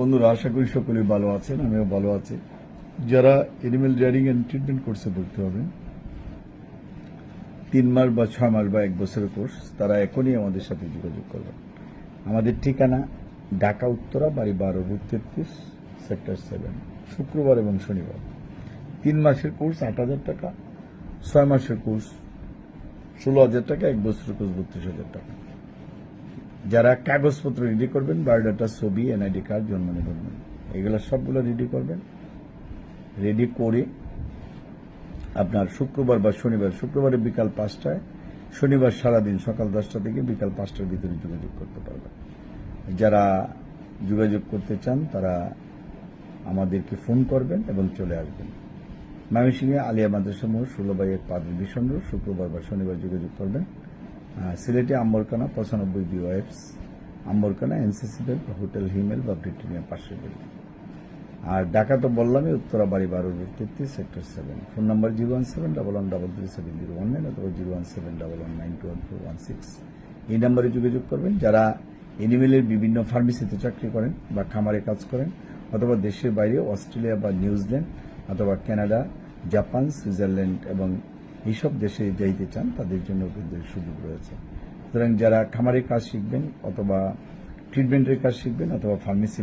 বন্ধুরা, আশা করি সকলেই ভালো আছেন, আমিও ভালো আছি। যারা এনিমেল রিয়ারিং অ্যান্ড ট্রিটমেন্ট কোর্সে ভর্তি হবেন, তিন মাস বা ছয় মাস বা এক বছরের কোর্স তারা এখনই আমাদের সাথে যোগাযোগ করবেন। আমাদের ঠিকানা ঢাকা, উত্তরা, বাড়ি বারো রুট তেত্রিশ সেক্টর সেভেন শুক্রবার এবং শনিবার। তিন মাসের কোর্স আট হাজার টাকা, ছয় মাসের কোর্স ষোলো হাজার টাকা, এক বছরের কোর্স বত্রিশ হাজার টাকা। যারা কাগজপত্র রেডি করবেন বায়োডাটা ছবি এনআইডি কার্ড জন্ম নিবন্ধন, এগুলো সবগুলো রেডি করবেন। রেডি করে আপনার শুক্রবার বা শনিবার শুক্রবারে বিকাল পাঁচটায়, শনিবার সারাদিন সকাল দশটা থেকে বিকাল পাঁচটার ভিতরে যোগাযোগ করতে পারবেন। যারা যোগাযোগ করতে চান, তারা আমাদেরকে ফোন করবেন এবং চলে আসবেন। ময়মনসিংহে আলিয়া মাদ্রাসা ষোলো বাই এক পাঁচ ভীষণ শুক্রবার বা শনিবার যোগাযোগ করবেন। সিলেটে আম্বরকানা পঁচানব্বই বিওএফস Ambarkhana NCC bank hotel Himel বা ব্রিটেনিয়া পাশে বিল্ডিং আর ঢাকা তো বললামই, উত্তরা বাড়ি বারো রোড তেত্রিশ sector seven. Phone number zero one seven double one double three seven zero one nine অথবা zero one seven double one nine two one four one six. এই নাম্বারে যোগাযোগ করবেন। যারা এনিমেলের বিভিন্ন ফার্মেসিতে চাকরি করেন বা খামারে কাজ করেন, অথবা দেশের বাইরে, অস্ট্রেলিয়া বা নিউজিল্যান্ড, অথবা কানাডা, জাপান, সুইজারল্যান্ড এবং এইসব দেশে যাইতে চান, তাদের জন্য কিন্তু সুযোগ রয়েছে। সুতরাং যারা খামারের কাজ শিখবেন অথবা ট্রিটমেন্টের কাজ শিখবেন অথবা ফার্মেসি